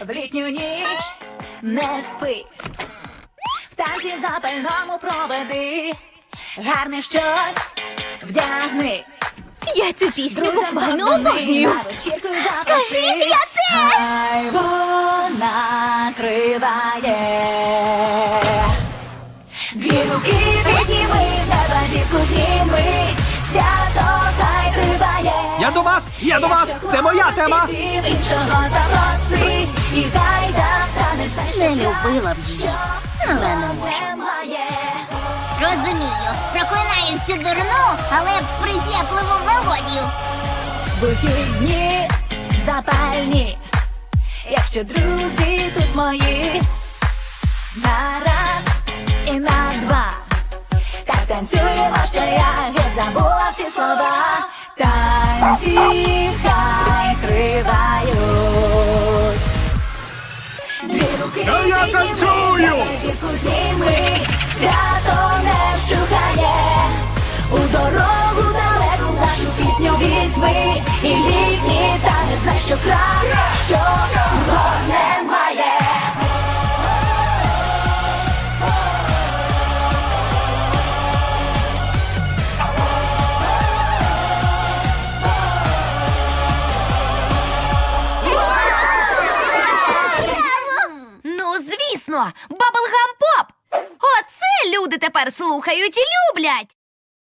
в літню ніч не спи. В танці запальному проведи, гарне щось вдягни. Я цю пісню Друзям буквально позвони, обожнюю. на вечірку запроси. Скажи, я теж! Хай вона триває. Дві руки підніми, з неба зірку зніми, свято хай триває. Я до вас! Я до вас! Це моя тема! Іншого запроси, Не любила б її, але не можу. Розумію, проклинаю цю дурну, але присєпливу мелодію. Вихідні запальні, якщо друзі тут мої, на раз і на два. Так танцюємо, що я геть забула всі слова. Танці хай тривають. Руки А я звісно, Баблгам Поп! Оце люди тепер слухають і люблять.